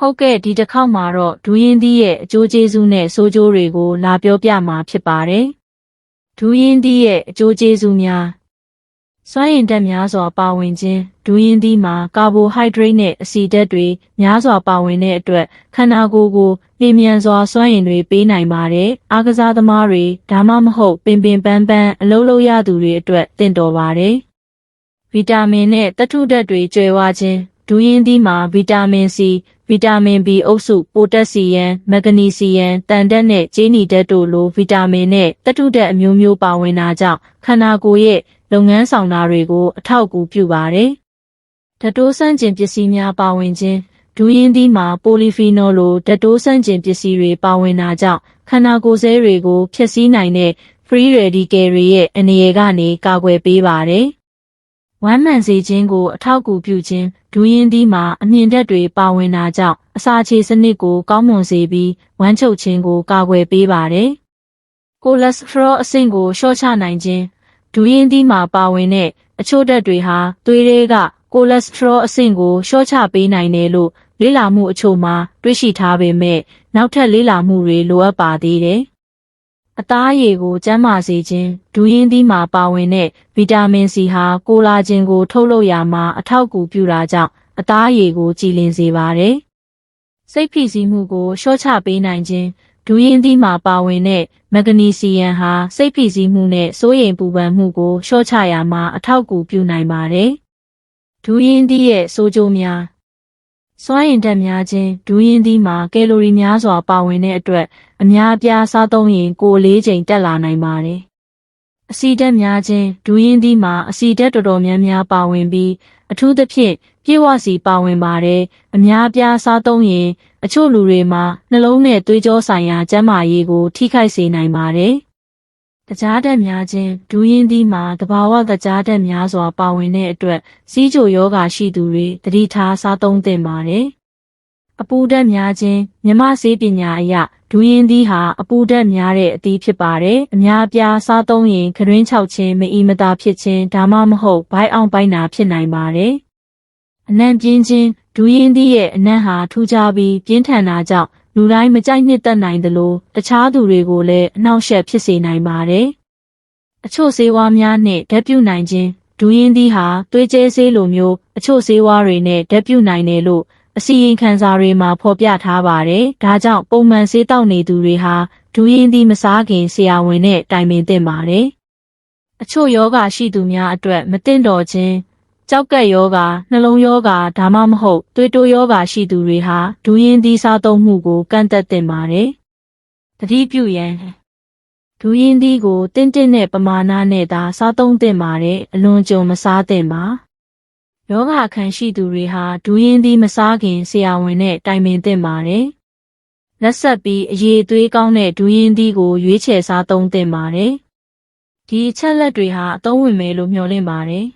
ဟုတ်ကဲ့ဒီတစ်ခေါက်မှာတော့ဒူးရင်သီးရဲ့အကျိုးကျေးဇူးနဲ့ဆိုးကျိုးတွေကိုလာပြောပြမှာဖြစ်ပါတယ်။ဒူးရင်သီးရဲ့အကျိုးကျေးဇူးများစွမ်းရည်ဓာတ်များစွာပါဝင်ခြင်းဒူးရင်သီးမှာကာဘိုဟိုက်ဒရိတ်နဲ့အဆီဓာတ်တွေများစွာပါဝင်တဲ့အတွက်ခန္ဓာကိုယ်ကိုလျင်မြန်စွာစွမ်းရည်တွေပေးနိုင်ပါတယ်။အားကစားသမားတွေဒါမှမဟုတ်ပင်ပင်ပန်းပန်းအလုပ်လုပ်ရသူတွေအတွက်တင့်တော်ပါတယ်။ဗီတာမင်နဲ့သတ္ထုဓာတ်တွေကျွဲဝခြင်းဒူးရင်းသီးမှာဗီတာမင်စီ ဗီတာမင် B အုပ်စုပိုတက်ဆီယမ်မဂနီဆီယမ်တန်ဓာတ်နဲ့ကြေးနီဓာတ်တို့လိုဗီတာမင်နဲ့သတ္ထုဓာတ်အမျိုးမျိုးပါဝင်တာကြောင့်ခန္ဓာကိုယ်ရဲ့လုပ်ငန်းဆောင်တာတွေကိုအထောက်အကူပြုပါတယ်။ဓာတ်တိုးဆန့်ကျင်ပစ္စည်းများပါဝင်ခြင်းဒူးရင်းသီးမှာပိုလီဖီနော်လိုဓာတ်တိုးဆန့်ကျင်ပစ္စည်းတွေပါဝင်တာကြောင့်ခန္ဓာကိုယ်ဆဲတွေကိုဖျက်ဆီးနိုင်တဲ့ free radical တွေရဲ့အနေအကနေကာကွယ်ပေးပါတယ်။ဝမ်းမှန်စေခြင်းကိုအထောက်အကူပြုခြင်း ဒူးရင်သီးမှာအမြင့်ဓာတ်တွေပါဝင်တာကြောင့်အစာခြေစနစ်ကိုကောင်းမွန်စေပြီးဝမ်းချုပ်ခြင်းကိုကာကွယ်ပေးပါတယ်။ကိုလက်စထရောအဆင့်ကိုလျှော့ချနိုင်ခြင်းဒူးရင်သီးမှာပါဝင်တဲ့အချို့ဓာတ်တွေဟာသွေးတွေကကိုလက်စထရောအဆင့်ကိုလျှော့ချပေးနိုင်တယ်လို့လေ့လာမှုအချို့မှာတွေ့ရှိထားပေမဲ့နောက်ထပ်လေ့လာမှုတွေလိုအပ်ပါသေးတယ်။ အသားအရည်ကိုကျန်းမာစေခြင်းဒူးရင်းသီးမှာပါဝင်တဲ့ဗီတာမင်စီဟာကိုလာဂျင်ကို ထုတ်လုပ်ရာမှာအထောက်အကူပြုတာကြောင့်အသားအရည်ကိုကြည်လင်စေပါတယ်။စိတ်ဖိစီးမှုကိုလျှော့ချပေးနိုင်ခြင်းဒူးရင်းသီးမှာပါဝင်တဲ့မဂနီဆီယမ်ဟာစိတ်ဖိစီးမှုနဲ့စိုးရိမ်ပူပန်မှုကိုလျှော့ချရာမှာအထောက်အကူပြုနိုင်ပါတယ်။ဒူးရင်းသီးရဲ့ဆိုးကျိုးများ စွမ်းအင်ဓာတ်များခြင်းဒူးရင်းသီးမှာကယ်လိုရီများစွာပါဝင်တဲ့အတွက်အများအပြားစားသုံးရင်ကိုယ်လေးချိန်တက်လာနိုင်ပါတယ်။အဆီဓာတ်များခြင်းဒူးရင်းသီးမှာအဆီဓာတ်တော်တော်များများပါဝင်ပြီးအထူးသဖြင့်ပြေဝစီပါဝင်ပါတယ်။အများအပြားစားသုံးရင်အချို့လူတွေမှာနှလုံးနဲ့သွေးကြောဆိုင်ရာကျန်းမာရေးကိုထိခိုက်စေနိုင်ပါတယ်။ တကြားဓာတ်များခြင်းဒူးရင်းသီးမှာတဘာဝတကြားဓာတ်များစွာပါဝင်တဲ့အတွက်စီးချိုယောဂါရှိသူတွေတတိထားစားသုံးသင့်ပါတယ်။အပူဓာတ်များခြင်းမြမဆေးပညာအရဒူးရင်သီးဟာအပူဓာတ်များတဲ့အသီးဖြစ်ပါတယ်။အများအပြားစားသုံးရင်ခရင်းချောက်ခြင်းမအီမသာဖြစ်ခြင်းဒါမှမဟုတ်ဘိုက်အောင်ပိုက်နာဖြစ်နိုင်ပါတယ်။အနံ့ပြင်းခြင်းဒူးရင်သီးရဲ့အနံ့ဟာထူးခြားပြီးပြင်းထန်တာကြောင့် လူတိုင်းမကြိုက်နှစ်သက်နိုင်သလိုတခြားသူတွေကိုလည်းအနှောင့်အယှက်ဖြစ်စေနိုင်ပါတယ်။အချို့ဆေးဝါးများနှင့်ဓာတ်ပြုနိုင်ခြင်းဒူးရင်သီးဟာသွေးကျဲဆေးလိုမျိုးအချို့ဆေးဝါးတွေနဲ့ဓာတ်ပြုနိုင်တယ်လို့အစီရင်ခံစာတွေမှာဖော်ပြထားပါတယ်။ဒါကြောင့်ပုံမှန်ဆေးတောက်နေသူတွေဟာဒူးရင်းသီးမစားခင်ဆရာဝန်နဲ့တိုင်ပင်သင့်ပါတယ်။အချို့ယောဂရှိသူများအတွက်မသင့်တော်ခြင်း ကြောက်ကက်ယောဂါနှလုံးယောဂါဒါမှမဟုတ်သွေးတိုးယောဂါရှိသူတွေဟာဒူးရင်းသီးစားသုံးမှုကိုကန့်သက်သင့်ပါတယ်။တတိပြုရန်ဒူးရင်းသီးကိုတင့်တင့်တဲ့ပမာဏနဲ့သာစားသုံးသင့်ပါတယ်။အလွန်ကြုံမစားသင့်ပါ။ယောဂခံရှိသူတွေဟာဒူးရင်းသီးမစားခင်ဆရာဝန်နဲ့တိုင်ပင်သင့်ပါတယ်။လက်ဆက်ပြီးအရေးသွေးကောင်းတဲ့ဒူးရင်းသီးကိုရွေးချယ်စားသုံးသင့်ပါတယ်။ဒီအချက်လက်တွေဟာအသုံးဝင်မယ်လို့မျှော်လင့်ပါတယ်။